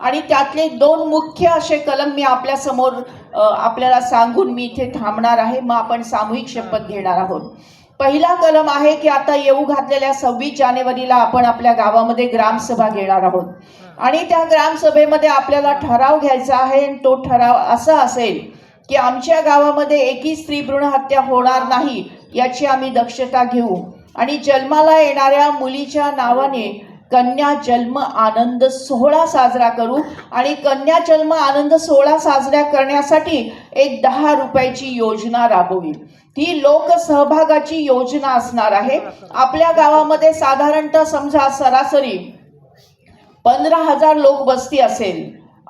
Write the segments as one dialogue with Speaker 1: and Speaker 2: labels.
Speaker 1: आणि त्यातले दोन मुख्य असे कलम मी आपल्यासमोर अ, आपल्याला सांगून मी इथे थांबणार आहे. मग आपण सामूहिक शपथ घेणार आहोत. पहिला कलम आहे की आता येऊ घातलेल्या सव्वीस जानेवारीला आपण आपल्या गावामध्ये ग्रामसभा घेणार आहोत. आणि त्या ग्रामसभेमध्ये आपल्याला ठराव घ्यायचा आहे आणि तो ठराव असा असेल की आमच्या गावामध्ये एकही स्त्री भ्रूण हत्या होणार नाही याची आम्ही दक्षता घेऊ. आणि जन्माला येणाऱ्या मुलीच्या नावाने कन्या जन्म आनंद सोहळा साजरा करू आणि कन्या जन्म आनंद सोहळा साजरा करण्यासाठी एक दहा रुपयाची योजना राबवली ही लोकसहभागाची योजना असणार आहे. आपल्या गावामध्ये साधारणतः समजा सरासरी पंधरा हजार लोक बसती असेल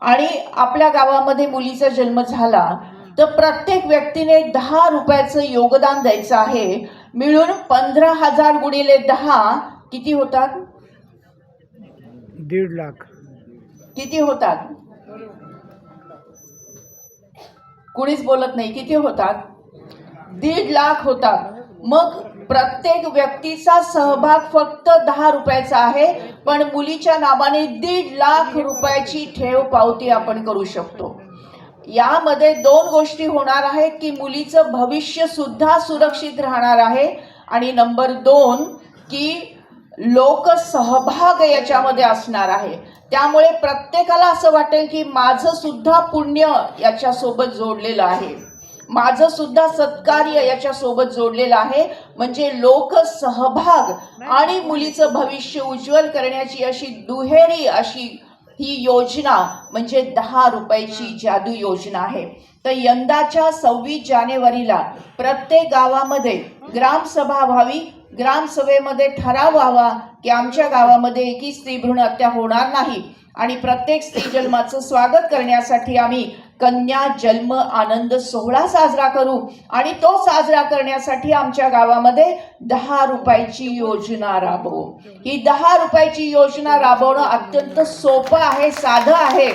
Speaker 1: आणि आपल्या गावामध्ये मुलीचा जन्म झाला तर प्रत्येक व्यक्तीने दहा रुपयाचं योगदान द्यायचं आहे. मिळून पंधरा हजार गुणिले दहा किती होतात?
Speaker 2: दीड लाख.
Speaker 1: किती होतात? कुणीच बोलत नाही. किती होतात? दीड लाख होतात. मग प्रत्येक व्यक्तीचा सहभाग फक्त दहा रुपयाचा आहे पण मुलीच्या नावाने दीड लाख रुपयाची ठेव पावती आपण करू शकतो. यामध्ये दोन गोष्टी होणार आहेत की मुलीचं भविष्य सुद्धा सुरक्षित राहणार आहे. आणि नंबर दोन की लोकसहभाग याच्यामध्ये असणार आहे. त्यामुळे प्रत्येकाला असं वाटेल की माझं सुद्धा पुण्य याच्यासोबत जोडलेलं आहे. माझं सुद्धा सत्कार्य याच्यासोबत जोडलेलं आहे. म्हणजे लोकसहभाग आणि मुलीचं भविष्य उज्ज्वल करण्याची अशी दुहेरी अशी ही योजना म्हणजे दहा रुपयाची जादू योजना आहे. तर यंदाच्या सव्वीस जानेवारीला प्रत्येक गावामध्ये ग्रामसभा व्हावी ग्रामसभेमध्ये ठराव व्हावा की आमच्या गावामध्ये एकही स्त्री भ्रूण हत्या होणार नाही. आणि प्रत्येक स्त्री जन्माचं स्वागत करण्यासाठी आम्ही कन्या जन्म आनंद सोहळा साजरा करू आणि तो साजरा करण्यासाठी आमच्या गावामध्ये दहा रुपयाची योजना राबवू. ही दहा रुपयाची योजना राबवणं अत्यंत सोपं आहे साधं आहे.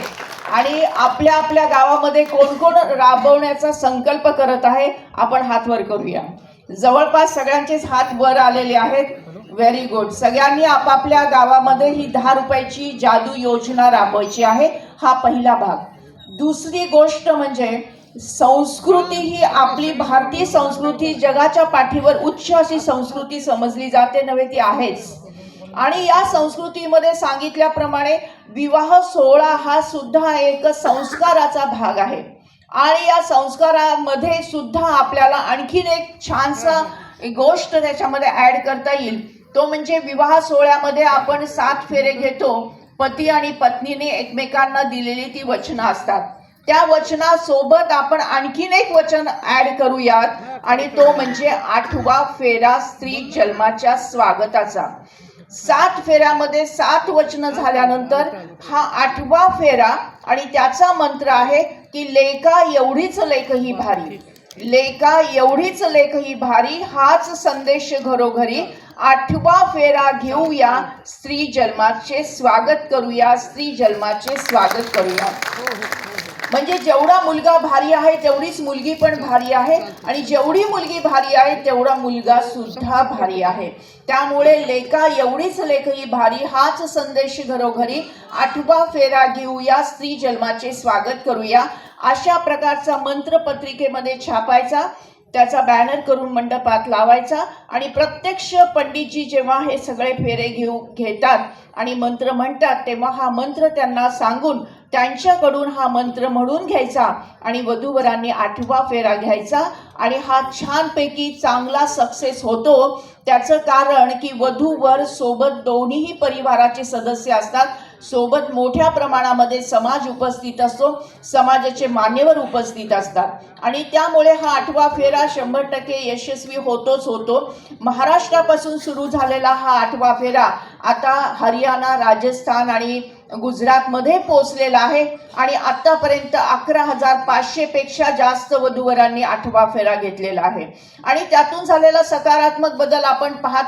Speaker 1: आणि आपल्या आपल्या गावामध्ये कोण कोण राबवण्याचा संकल्प करत आहे आपण हात वर करूया. जवळपास सगळ्यांचेच हात वर आलेले आहेत. व्हेरी गुड सगळ्यांनी आपापल्या गावामध्ये ही दहा रुपयाची जादू योजना राबवायची आहे. हा पहिला भाग. दुसरी गोष्ट म्हणजे संस्कृती ही आपली भारतीय संस्कृती जगाच्या पाठीवर उच्च अशी संस्कृती समजली जाते नव्हे ती आहेच. आणि या संस्कृतीमध्ये सांगितल्याप्रमाणे विवाह सोहळा हा सुद्धा एक संस्काराचा भाग आहे. आणि या संस्कारामध्ये सुद्धा आपल्याला आणखीन एक छानसा गोष्ट त्याच्यामध्ये ऍड करता येईल. तो म्हणजे विवाह सोहळ्यामध्ये आपण सात फेरे घेतो. पती आणि पत्नीने एकमेकांना दिलेली ती वचनं असतात. त्या वचनासोबत आपण आणखीन एक वचन ऍड करूयात. आणि तो म्हणजे आठवा फेरा स्त्री जन्माच्या स्वागताचा. सात फेऱ्यामध्ये सात वचन झाल्यानंतर हा आठवा फेरा आणि त्याचा मंत्र आहे की लेका एवढीच लेख ही भारी. लेका एवढीच लेख ही भारी हाच संदेश घरोघरी. आठवा फेरा घेऊया स्त्री जन्माचे स्वागत करूया स्त्री जन्माचे स्वागत करूया. म्हणजे जेवढा मुलगा भारी आहे तेवढीच मुलगी पण भारी आहे. आणि जेवढी मुलगी भारी आहे तेवढा मुलगा सुद्धा भारी आहे. त्यामुळे लेखा एवढीच लेख ही भारी हाच संदेश घरोघरी. आठवा फेरा घेऊया स्त्री जन्माचे स्वागत करूया. अशा प्रकारचा मंत्र पत्रिकेमध्ये छापायचा. त्याचा बॅनर करून मंडपात लावायचा. आणि प्रत्यक्ष पंडितजी जेव्हा हे सगळे फेरे घेऊ घेतात आणि मंत्र म्हणतात तेव्हा हा मंत्र त्यांना सांगून त्यांच्याकडून हा मंत्र म्हणून घ्यायचा आणि वधूवरांनी आठवा फेरा घ्यायचा आणि हा छानपैकी चांगला सक्सेस होतो. त्याचं कारण की वधूवर सोबत दोन्हीही परिवाराचे सदस्य असतात. सोबत मोठ्या प्रमाणामध्ये समाज उपस्थित असतो. समाजाचे मान्यवर उपस्थित असतात. आणि त्यामुळे हा आठवा फेरा शंभर टक्के यशस्वी होतोच होतो. महाराष्ट्रापासून सुरू झालेला हा आठवा फेरा आता हरियाणा राजस्थान आणि गुजरातमध्ये पोहोचलेला आहे. आणि आतापर्यंत अकरा हजार पाचशे पेक्षा जास्त वधूवरांनी आठवा फेरा घेतलेला आहे. आणि त्यातून झालेला सकारात्मक बदल आपण पाहत आहोत